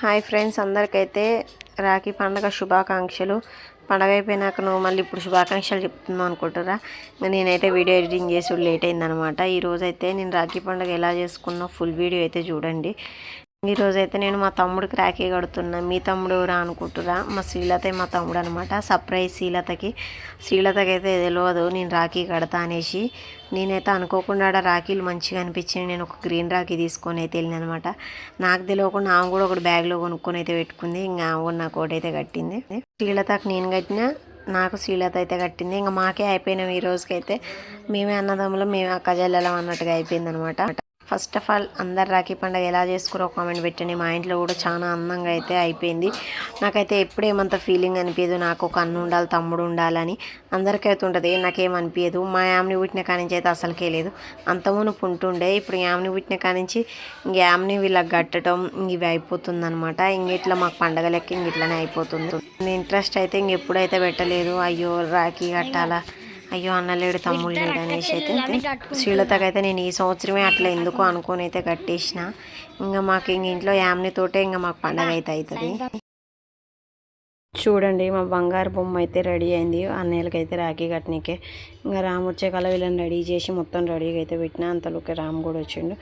Hi friends అందరికైతే Rakhi పండుగ శుభాకాంక్షలు. పండగ అయిపోయినాక నువ్వు మళ్ళీ ఇప్పుడు శుభాకాంక్షలు చెప్తున్నావు అనుకుంటారా? నేనైతే వీడియో ఎడిటింగ్ చేసి లేట్ అయిందనమాట. ఈరోజైతే నేను రాఖీ పండుగ ఎలా చేసుకున్నా ఫుల్ వీడియో అయితే చూడండి. ఈరోజు అయితే నేను మా తమ్ముడు రాఖీ కడుతున్నా. మీ తమ్ముడు ఎవరా అనుకుంటురా మా శ్రీలత మా తమ్ముడు అనమాట సర్ప్రైజ్ శ్రీలతకి. శ్రీలతకి అయితే తెలియదు నేను రాఖీ కడతా అనేసి. నేనైతే అనుకోకుండా ఆడ రాఖీలు మంచిగా అనిపించింది నేను ఒక గ్రీన్ రాఖీ తీసుకొని అయితే వెళ్ళిన అనమాట నాకు తెలియకుండా ఆమె కూడా ఒకటి బ్యాగ్లో కొనుక్కొని అయితే పెట్టుకుంది. ఇంకా ఆమె కూడా నాకు ఒకటైతే అయితే కట్టింది. శ్రీలతకి నేను కట్టిన నాకు శ్రీలత అయితే కట్టింది. ఇంకా మాకే అయిపోయినాం ఈ రోజుకైతే. మేమే అన్నదమ్ములు మేమే అక్క జల్లెలం అన్నట్టుగా అయిపోయింది అనమాట ఫస్ట్ ఆఫ్ ఆల్ అందరు రాఖీ పండుగ ఎలా చేసుకురో కామెంట్ పెట్టండి. మా ఇంట్లో కూడా చాలా అందంగా అయితే అయిపోయింది. నాకైతే ఎప్పుడు ఏమంత ఫీలింగ్ అనిపించదు నాకు ఒక అన్న ఉండాలి తమ్ముడు ఉండాలని అందరికీ అయితే ఉంటుంది. నాకేం అనిపించదు మా యామ్ని పుట్టిన కానించి అయితే అసలుకే లేదు. అంతమును పుంటుండే ఇప్పుడు యామ్ని పుట్టిన కానించి ఇంక యామ్ని వీళ్ళకి కట్టడం ఇవి అయిపోతుంది అనమాట ఇంక ఇట్లా మాకు పండగ లెక్క ఇంక ఇట్లానే అయిపోతుంది. ఇంట్రెస్ట్ అయితే ఇంక ఎప్పుడైతే పెట్టలేదు. అయ్యో రాఖీ కట్టాలా? అయ్యో అన్నలేడు తమ్ముడు లేడు అనేసి అయితే శ్రీలతకైతే నేను ఈ సంవత్సరమే అట్లా ఎందుకు అనుకొని అయితే కట్టేసిన. ఇంకా మాకు ఇంక ఇంట్లో యామ్ని తోటే ఇంకా మాకు పండగ అయితే అవుతుంది చూడండి మా బంగారు బొమ్మ అయితే రెడీ అయింది. అన్నయ్యలకైతే రాఖీ కట్టనీకే. ఇంకా రాము వచ్చే కల వీళ్ళని రెడీ చేసి మొత్తం రెడీగా అయితే పెట్టిన. అంతలోకి రాము కూడా వచ్చిండు.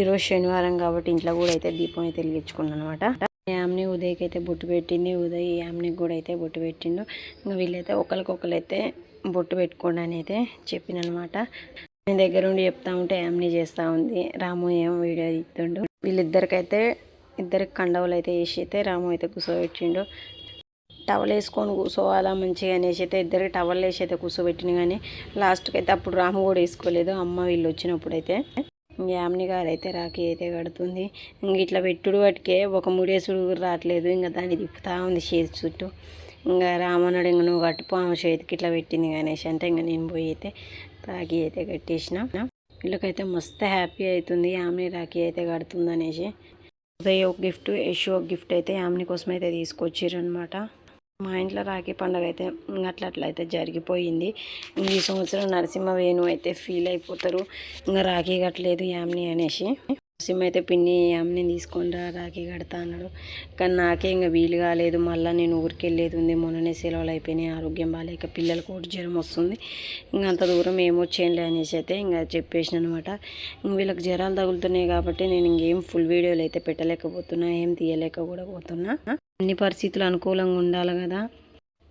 ఈరోజు శనివారం కాబట్టి ఇంట్లో కూడా అయితే దీపం అయితే వెలిగించుకున్నాను అనమాట యామ్ని ఉదయ్కి అయితే బొట్టు పెట్టింది. ఉదయ్ యామ్నికి కూడా అయితే బొట్టు పెట్టిండు. ఇంకా వీళ్ళైతే ఒకరికొకరు అయితే బొట్టు పెట్టుకోండి అని అయితే చెప్పిననమాట. నేను దగ్గర ఉండి చెప్తా ఉంటే యామ్ని చేస్తూ ఉంది. రాము ఏం వీడియో ఇస్తుండు వీళ్ళిద్దరికైతే ఇద్దరికి కండవలు అయితే వేసి అయితే రాము అయితే కూర్చోబెట్టిండు టవల్ వేసుకొని కూర్చోవాలా మంచిగా అనేసి అయితే ఇద్దరికి టవల్ వేసి అయితే కూర్చోబెట్టిన కానీ లాస్ట్కి అయితే అప్పుడు రాము కూడా వేసుకోలేదు. అమ్మ వీళ్ళు వచ్చినప్పుడు అయితే. యామ్ని గారు అయితే రాఖీ అయితే కడుతుంది. ఇంక ఇట్లా పెట్టుడు వాటికే ఒక ముడేసుడు రావట్లేదు. ఇంకా దాన్ని తిప్పుతూ ఉంది చేతి చుట్టూ. ఇంకా రావణుడు ఇంక నువ్వు కట్టుపో ఆమె చేతికి ఇట్లా పెట్టింది అనేసి అంటే ఇంకా నేను పోయి అయితే రాఖీ అయితే కట్టేసిన. వీళ్ళకైతే మస్తు హ్యాపీ అవుతుంది ఆమె రాఖీ అయితే కడుతుంది అనేసి. ఉదయ్ ఒక గిఫ్ట్ యశు ఒక గిఫ్ట్ అయితే ఆమెని కోసం అయితే తీసుకొచ్చారు అనమాట మా ఇంట్లో రాఖీ పండుగ అయితే అట్లా అట్లా అయితే జరిగిపోయింది. ఈ సంవత్సరం నరసింహ వేణు అయితే ఫీల్ అయిపోతారు ఇంకా రాఖీ కట్టలేదు యామ్ని అనేసి. సిమ్ అయితే పిన్ని అమ్మని తీసుకొని రా రాఖీ కడతా అన్నాడు. కానీ నాకే ఇంకా వీలు కాలేదు. మళ్ళీ నేను ఊరికి వెళ్ళేది ఉంది. మొన్ననే సెలవులు అయిపోయినాయి. ఆరోగ్యం బాగాలేక పిల్లలకు కూడా జ్వరం వస్తుంది. ఇంకా అంత దూరం ఏమొచ్చేయంలే అనేసి అయితే ఇంకా చెప్పేసిన అనమాట ఇంక వీళ్ళకి జ్వరాలు తగులుతున్నాయి కాబట్టి నేను ఇంకేం ఫుల్ వీడియోలు అయితే పెట్టలేకపోతున్నా. ఏం తీయలేక కూడా పోతున్నా. అన్ని పరిస్థితులు అనుకూలంగా ఉండాలి కదా.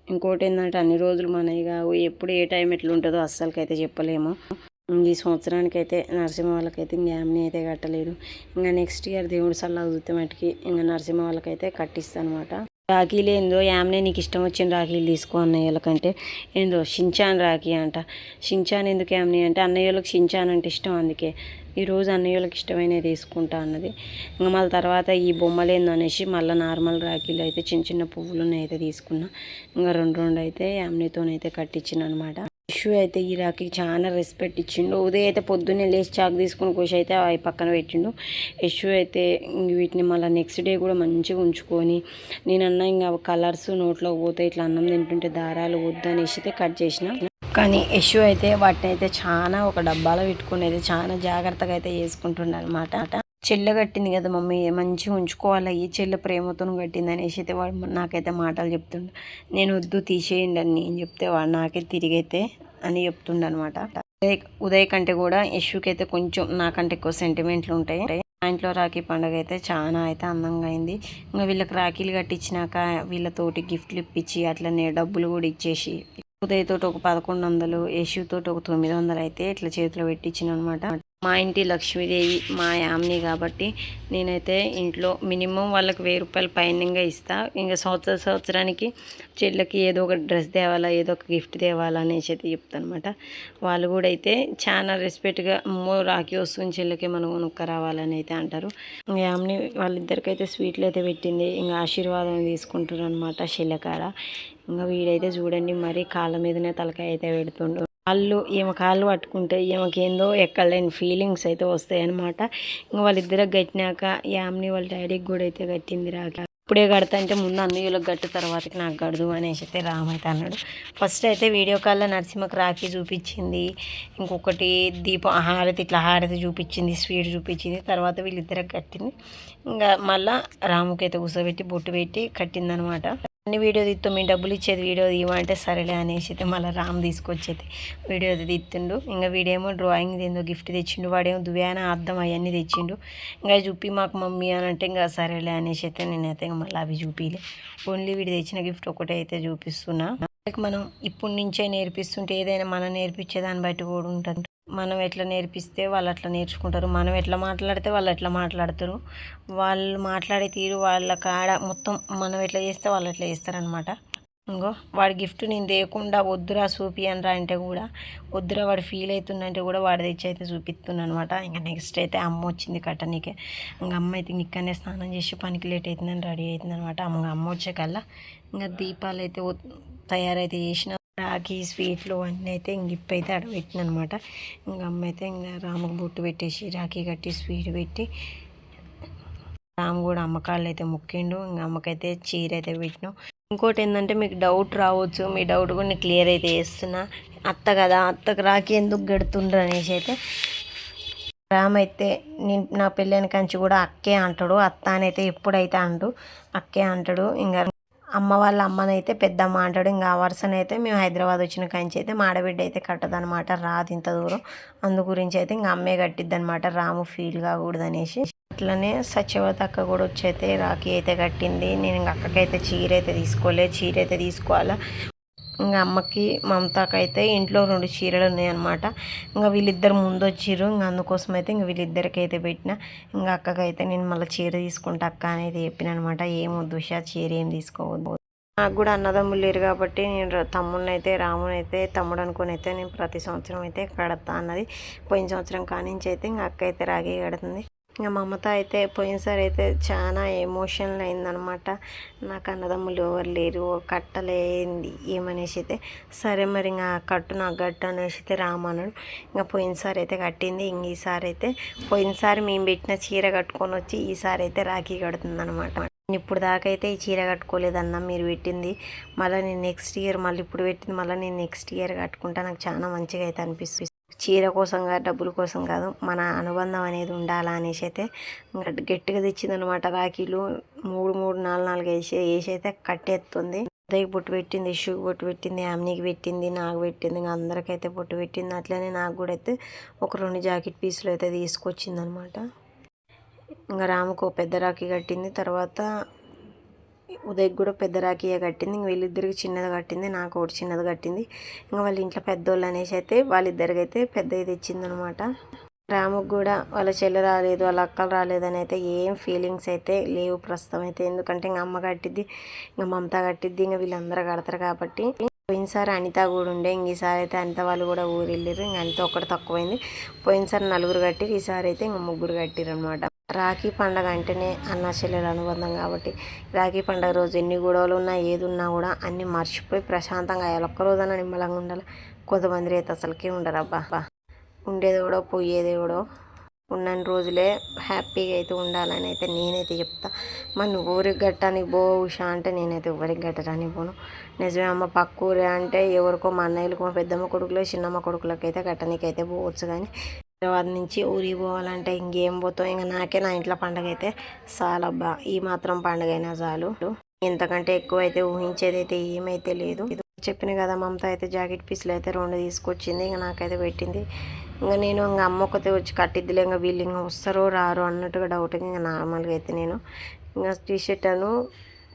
ఇంకోటి ఏంటంటే అన్ని రోజులు మనవి కావు. ఎప్పుడు ఏ టైం ఎట్లా ఉంటుందో అస్సలకైతే చెప్పలేము. ఈ సంవత్సరానికి అయితే నరసింహ వాళ్ళకైతే ఇంకా యామ్ని అయితే కట్టలేదు ఇంకా నెక్స్ట్ ఇయర్ దేవుడు సల్లా చూస్తే మటుకి ఇంకా నరసింహ వాళ్ళకైతే కట్టిస్తాను అనమాట రాఖీలు ఏందో యామ్నే నీకు ఇష్టం వచ్చిన రాఖీలు తీసుకో అన్నయ్యలకంటే. ఏందో షించాన్ రాఖీ అంట. షించాన్ ఎందుకు యామ్ని అంటే అన్నయ్యలకు షించాన్ అంటే ఇష్టం అందుకే. ఈరోజు అన్నయ్యలకు ఇష్టమైనది తీసుకుంటా అన్నది. ఇంకా మళ్ళీ తర్వాత ఈ బొమ్మలు ఏందో అనేసి మళ్ళీ నార్మల్ రాఖీలు అయితే చిన్న చిన్న పువ్వులను అయితే తీసుకున్నా. ఇంకా రెండు రెండు అయితే యామ్నితోనైతే కట్టించిన అనమాట ఇష్యూ అయితే ఈ చాలా రెస్పెక్ట్ ఇచ్చిండు. ఉదయం అయితే పొద్దున్నే లేచి చాక్ తీసుకుని కోసి అయితే అవి పక్కన పెట్టిండు. ఇష్యూ అయితే వీటిని మళ్ళీ నెక్స్ట్ డే కూడా మంచిగా ఉంచుకొని నేనన్నా ఇంకా కలర్స్ నోట్లో పోతే ఇట్లా అన్నం తింటుంటే దారాలు వద్దనేసి అయితే కట్ చేసిన. కానీ ఇష్యూ అయితే వాటిని అయితే చాలా ఒక డబ్బాలో పెట్టుకుని అయితే చాలా జాగ్రత్తగా అయితే చేసుకుంటుండ అనమాట చెల్లె కట్టింది కదా మమ్మీ మంచిగా ఉంచుకోవాలి ఈ చెల్లె ప్రేమతో కట్టింది అనేసి అయితే వాడు నాకైతే మాటలు చెప్తుండు. నేను వద్దు తీసేయండి అని నేను చెప్తే వాడు నాకే తిరిగైతే అని చెప్తుండ అనమాట ఉదయ్ ఉదయ్ కంటే కూడా యశుకి అయితే కొంచెం నాకంటే ఎక్కువ సెంటిమెంట్లు ఉంటాయి. మా ఇంట్లో రాఖీ పండుగ అయితే చాలా అయితే అందంగా అయింది. ఇంకా వీళ్ళకి రాఖీలు కట్టించినాక వీళ్ళతోటి గిఫ్ట్లు ఇప్పించి అట్లనే డబ్బులు కూడా ఇచ్చేసి ఉదయ్ తోటి ఒక పదకొండు వందలు యశు ఒక తొమ్మిది వందలు అయితే ఇట్లా చేతిలో పెట్టించిన అనమాట మా ఇంటి లక్ష్మీదేవి మా యామ్ని కాబట్టి నేనైతే ఇంట్లో మినిమం వాళ్ళకి వెయ్యి రూపాయలు పైనంగా ఇస్తా. ఇంకా సంవత్సర సంవత్సరానికి చెల్లెకి ఏదో ఒక డ్రెస్ తేవాలా ఏదో ఒక గిఫ్ట్ తేవాలా అనేసి అయితే చెప్తాను అనమాట వాళ్ళు కూడా అయితే చాలా రెస్పెక్ట్గా అమ్మో రాఖీ వస్తుంది చెల్లెకి మనం కొనుక్క రావాలని అయితే అంటారు. యామ్ని వాళ్ళిద్దరికైతే స్వీట్లు అయితే పెట్టింది. ఇంకా ఆశీర్వాదం తీసుకుంటారు అనమాట చెల్లెకాడ. ఇంకా వీడైతే చూడండి మరి కాళ్ళ మీదనే తలకాయ అయితే పెడుతుండు. కాళ్ళు ఈమె కాళ్ళు పట్టుకుంటే ఈమెకేందో ఎక్కడలేని ఫీలింగ్స్ అయితే వస్తాయి అనమాట ఇంకా వాళ్ళిద్దరికి కట్టినాక యామ్ని వాళ్ళ డాడీకి కూడా అయితే కట్టింది రాక. ఇప్పుడే కడతా అంటే ముందు అన్నయ్యలకు గట్టు తర్వాతకి నాకు గడదు అనేసి అయితే రామైతే అన్నాడు. ఫస్ట్ అయితే వీడియో కాల్లో నరసింహకు రాఖీ చూపించింది. ఇంకొకటి దీపం హారతి ఇట్లా హారతి చూపించింది స్వీట్ చూపించింది. తర్వాత వీళ్ళిద్దరికి కట్టింది. ఇంకా మళ్ళీ రాముకి అయితే కూర్చోబెట్టి బొట్టు పెట్టి కట్టిందనమాట అన్ని వీడియో తీస్తాం మీ డబ్బులు ఇచ్చేది వీడియో తీయమంటే సరేలే అనేసి అయితే మళ్ళీ రామ్ తీసుకొచ్చేది. వీడియో తీస్తుండు ఇంకా వీడేమో డ్రాయింగ్ ఏందో గిఫ్ట్ తెచ్చిండు. వాడేమో దువ్యాన అర్థం అవన్నీ తెచ్చిండు. ఇంకా చూపి మాకు మమ్మీ అని అంటే ఇంకా సరేలే అనేసి అయితే నేనైతే ఇంకా మళ్ళీ అవి చూపిలే. ఓన్లీ వీడు తెచ్చిన గిఫ్ట్ ఒకటే అయితే చూపిస్తున్నా. మనం ఇప్పటి నుంచే నేర్పిస్తుంటే ఏదైనా మనం నేర్పించే దాన్ని బట్టి కూడా ఉంటుంది. మనం ఎట్లా నేర్పిస్తే వాళ్ళు అట్లా నేర్చుకుంటారు మనం ఎట్లా మాట్లాడితే వాళ్ళు ఎట్లా మాట్లాడతారు వాళ్ళు మాట్లాడే తీరు వాళ్ళ కాడ మొత్తం మనం ఎట్లా చేస్తే వాళ్ళు ఎట్లా చేస్తారనమాట ఇంకో వాడి గిఫ్ట్ నేను తేకుండా వద్దురా చూపి అనరా అంటే కూడా వద్దురా వాడు ఫీల్ అవుతుందంటే కూడా వాడి తెచ్చి అయితే చూపిస్తున్నాను అనమాట ఇంకా నెక్స్ట్ అయితే అమ్మ వచ్చింది కట్టనీకే. ఇంకా అమ్మ అయితే ఇక్కడనే స్నానం చేసి పనికి లేట్ అవుతుందని రెడీ అవుతుంది అనమాట అమ్మ అమ్మ వచ్చే కల్లా ఇంకా దీపాలు అయితే తయారైతే చేసిన రాగి స్వీట్లు అన్నీ అయితే ఇంక ఇప్పు అడబెట్టిన అనమాట ఇంకా అమ్మ అయితే ఇంకా రాముకు బొట్టు పెట్టేసి రాఖీ కట్టి స్వీట్ పెట్టి రాము కూడా అమ్మకాళ్ళు అయితే ముక్కిండు. ఇంకా అమ్మకైతే చీర అయితే పెట్టినాం. ఇంకోటి ఏంటంటే మీకు డౌట్ రావచ్చు మీ డౌట్ కూడా నేను క్లియర్ అయితే చేస్తున్నా. అత్త కదా అత్తకు రాఖీ ఎందుకు గడుతుండ్రు అనేసి అయితే రామ్ అయితే నేను నా పెళ్ళైన కంచి కూడా అక్కే అంటాడు. అత్త అని అయితే ఎప్పుడైతే అంటు అక్కే అంటాడు. ఇంకా అమ్మ వాళ్ళ అమ్మనైతే పెద్దమ్మ అంటాడు. ఇంకా ఆ వరుసనైతే మేము హైదరాబాద్ వచ్చిన కంచి అయితే మాడబిడ్డ అయితే కట్టదనమాట. రాదు ఇంత దూరం. అందు గురించి అయితే ఇంకా అమ్మే కట్టిద్ది అనమాట రాము ఫీల్ కాకూడదు అనేసి అట్లనే సత్యవతి అక్క కూడా వచ్చి అయితే రాఖీ అయితే కట్టింది. నేను ఇంక అక్కకైతే చీర అయితే తీసుకోలే. చీర అయితే తీసుకోవాలా? ఇంకా అమ్మకి మమతాకి అయితే ఇంట్లో రెండు చీరలు ఉన్నాయన్నమాట. ఇంకా వీళ్ళిద్దరు ముందు వచ్చిర్రు ఇంకా అందుకోసం అయితే ఇంక వీళ్ళిద్దరికి అయితే పెట్టిన. ఇంకా అక్కకి అయితే నేను మళ్ళీ చీర తీసుకుంటా అక్క అనేది చెప్పిన అనమాట ఏమొద్దు ఉషా చీర ఏం తీసుకోవద్దు. నాకు కూడా అన్నదమ్ములు లేరు కాబట్టి నేను తమ్ముడిని అయితే రాముని అయితే తమ్ముడు అనుకుని అయితే నేను ప్రతి సంవత్సరం అయితే కడతా అన్నది. పోయిన సంవత్సరం కానించి అయితే ఇంకా అక్క అయితే రాగి కడుతుంది. ఇంకా మమత అయితే పోయినసారి అయితే చాలా ఎమోషనల్ అయిందనమాట. నాకు అన్నదమ్ములు ఎవరు లేరు కట్టలేంది ఏమనేసి అయితే సరే మరి ఇంకా కట్టు నాకు గట్టు అనేసి అయితే రామన్నాడు ఇంకా పోయినసారి అయితే కట్టింది ఇంక ఈసారి అయితే పోయినసారి మేము పెట్టిన చీర కట్టుకొని వచ్చి ఈసారి అయితే రాఖీ కడుతుంది అనమాట ఇప్పుడు దాకా అయితే ఈ చీర కట్టుకోలేదన్న మీరు పెట్టింది మళ్ళీ నేను నెక్స్ట్ ఇయర్ మళ్ళీ ఇప్పుడు పెట్టింది మళ్ళీ నేను నెక్స్ట్ ఇయర్ కట్టుకుంటా నాకు చాలా మంచిగా అయితే అనిపిస్తుంది. చీర కోసం కాదు డబ్బుల కోసం కాదు మన అనుబంధం అనేది ఉండాలా అనేసి అయితే గట్టిగా తెచ్చిందనమాట రాఖీలు. మూడు మూడు నాలుగు నాలుగు వేసి వేసి అయితే కట్టేస్తుంది. ఉదయ్ బొట్టు పెట్టింది ఇష్యూకి బొట్టు పెట్టింది ఆమ్నికి పెట్టింది నాకు పెట్టింది ఇంకా అందరికైతే బొట్టు పెట్టింది. అట్లనే నాకు కూడా అయితే ఒక రెండు జాకెట్ పీసులు అయితే తీసుకొచ్చింది అనమాట ఇంకా రాముకు పెద్ద రాఖీ కట్టింది. తర్వాత ఉదయ్ కూడా పెద్ద రాఖీయే కట్టింది. ఇంక వీళ్ళిద్దరికి చిన్నది కట్టింది. నాకు ఒకటి చిన్నది కట్టింది. ఇంకా వాళ్ళ ఇంట్లో పెద్దోళ్ళు అనేసి అయితే వాళ్ళిద్దరికి అయితే పెద్దది తెచ్చిందనమాట రాముకు కూడా వాళ్ళ చెల్లె రాలేదు వాళ్ళ అక్కలు రాలేదని అయితే ఏం ఫీలింగ్స్ అయితే లేవు ప్రస్తుతం అయితే. ఎందుకంటే ఇంకా అమ్మ కట్టిద్ది ఇంకా మమత కట్టిద్ది ఇంకా వీళ్ళందరూ కడతారు కాబట్టి. పోయినసారి అనిత కూడా ఉండే. ఇంక ఈసారి అయితే అనిత వాళ్ళు కూడా ఊరు వెళ్ళారు ఇంక అనిత ఒకటి తక్కువైంది. పోయినసారి నలుగురు కట్టిరు ఈసారి అయితే ఇంక ముగ్గురు కట్టిరు అనమాట రాఖీ పండగ అంటేనే అన్న చెల్లెల అనుబంధం కాబట్టి రాఖీ పండగ రోజు ఎన్ని గొడవలు ఉన్నా ఏది ఉన్నా కూడా అన్నీ మర్చిపోయి ప్రశాంతంగా అయ్యాలి. ఒక్కరోజైనా నిమ్మలంగా ఉండాలి. కొంతమంది అయితే అసలుకే ఉండరు. అబ్బా ఉండేది కూడా పోయేది కూడా ఉన్నన్ని రోజులే హ్యాపీగా అయితే ఉండాలని అయితే నేనైతే చెప్తా. మరి నువ్వు ఊరికి గట్టడానికి పో ఉషా అంటే నేనైతే ఎవరికి గట్టడానికి పోను. నిజమే అమ్మ పక్క ఊరే అంటే ఎవరికో మా అన్నయ్యలకు మా పెద్దమ్మ కొడుకులు చిన్నమ్మ కొడుకులకు అయితే గట్టనికి అయితే పోవచ్చు కానీ హైదరాబాద్ నుంచి ఊరికి పోవాలంటే ఇంకేం పోతాం ఇంకా నాకే నా ఇంట్లో పండగ అయితే చాలబ్బా ఈ మాత్రం పండగ అయినా చాలు. ఇంతకంటే ఎక్కువ అయితే ఊహించేది అయితే ఏమైతే లేదు. చెప్పిన కదా మమత అయితే జాకెట్ పీసులు అయితే రెండు తీసుకొచ్చింది. ఇంకా నాకైతే పెట్టింది. ఇంకా నేను ఇంకా అమ్మ ఒకతే వచ్చి కట్టిద్దిలే ఇంకా వీళ్ళు ఇంకా వస్తారో రారో అన్నట్టుగా డౌట్ ఇంకా నార్మల్గా అయితే నేను. ఇంకా టీషర్ట్ అను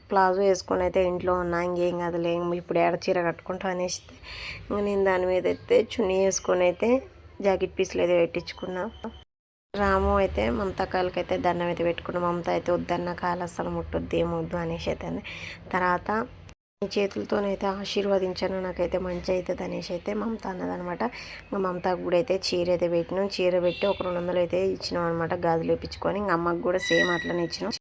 ప్లాజో వేసుకొని అయితే ఇంట్లో ఉన్నా ఇంకేం కదలే ఇప్పుడు ఏడ చీర కట్టుకుంటాం అనేసి ఇంకా నేను దాని మీద అయితే చున్నీ వేసుకొని అయితే జాకెట్ పీసులు అయితే పెట్టించుకున్నా. రాము అయితే మమత కాళ్ళకి అయితే దండం అయితే పెట్టుకున్నాం మమత అయితే వద్దన్న కాలు అసలు ముట్టొద్దు ఏమొద్దు అనేసి అయితే తర్వాత చేతులతోనైతే ఆశీర్వదించాను నాకైతే మంచి అవుతుంది అనేసి అయితే మమత అన్నదనమాట. ఇంకా మమతకు కూడా అయితే చీర అయితే పెట్టినాం. చీర పెట్టి ఒక రెండు వందలు అయితే ఇచ్చినాం అనమాట గాజులు వేయించుకొని ఇంకా అమ్మకు కూడా సేమ్ అట్లనే ఇచ్చినాం.